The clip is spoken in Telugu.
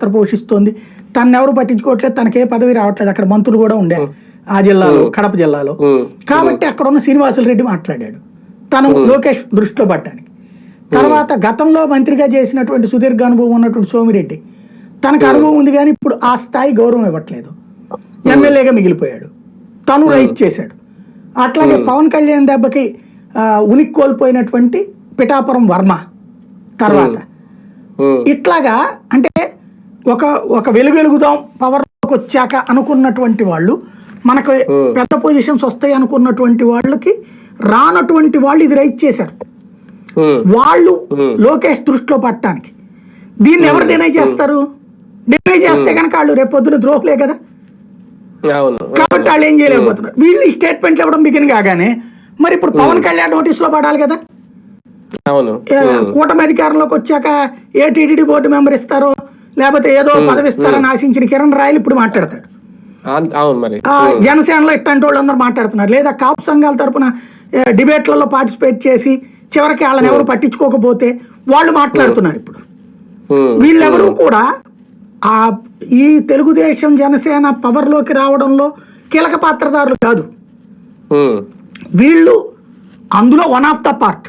పాత్ర పోషిస్తోంది. తను ఎవరు పట్టించుకోవట్లేదు తనకే పదవి రావట్లేదు. అక్కడ మంత్రులు కూడా ఉండే ఆ జిల్లాలో కడప జిల్లాలో. కాబట్టి అక్కడ ఉన్న శ్రీనివాసులు రెడ్డి మాట్లాడాడు. తను లోకేష్ దృష్టిలో పట్టడానికి తర్వాత గతంలో మంత్రిగా చేసినటువంటి సుదీర్ఘ అనుభవం ఉన్నటువంటి సోమిరెడ్డి తనకు అనుభవం ఉంది కానీ ఇప్పుడు ఆ స్థాయి గౌరవం ఇవ్వట్లేదు. ఎమ్మెల్యేగా మిగిలిపోయాడు. తను రైట్ చేశాడు. అట్లాగే పవన్ కళ్యాణ్ దెబ్బకి ఉనికి కోల్పోయినటువంటి పిఠాపురం వర్మ తర్వాత. ఇట్లాగా అంటే ఒక ఒక వెలుగు వెలుగుదాం పవర్లోకి వచ్చాక అనుకున్నటువంటి వాళ్ళు మనకు పెద్ద పొజిషన్స్ వస్తాయి అనుకున్నటువంటి వాళ్ళకి రానటువంటి వాళ్ళు ఇది రైట్ చేశారు. వాళ్ళు లోకేష్ దృష్టిలో పట్టడానికి. దీన్ని ఎవరు డినై చేస్తారు? డినై చేస్తే కనుక వాళ్ళు రేపు పొద్దున ద్రోహులే కదా. కాబట్టి వాళ్ళు ఏం చేయలేకపోతున్నారు. వీళ్ళు ఈ స్టేట్మెంట్లు ఇవ్వడం బిగిన్ కాగానే మరి ఇప్పుడు పవన్ కళ్యాణ్ నోటీసులో పడాలి కదా. కూటమి అధికారంలోకి వచ్చాక ఏ టీటీడీ బోర్డు మెంబర్ ఇస్తారో లేకపోతే ఏదో పదవి ఇస్తారని ఆశించిన కిరణ్ రాయలు ఇప్పుడు మాట్లాడతాడు. జనసేనలో ఇట్లాంటి వాళ్ళు అందరూ మాట్లాడుతున్నారు. లేదా కాపు సంఘాల తరపున డిబేట్లలో పార్టిసిపేట్ చేసి చివరికి వాళ్ళని ఎవరు పట్టించుకోకపోతే వాళ్ళు మాట్లాడుతున్నారు ఇప్పుడు. వీళ్ళెవరూ కూడా ఆ ఈ తెలుగుదేశం జనసేన పవర్లోకి రావడంలో కీలక పాత్రదారులు కాదు. వీళ్ళు అందులో వన్ ఆఫ్ ద పార్ట్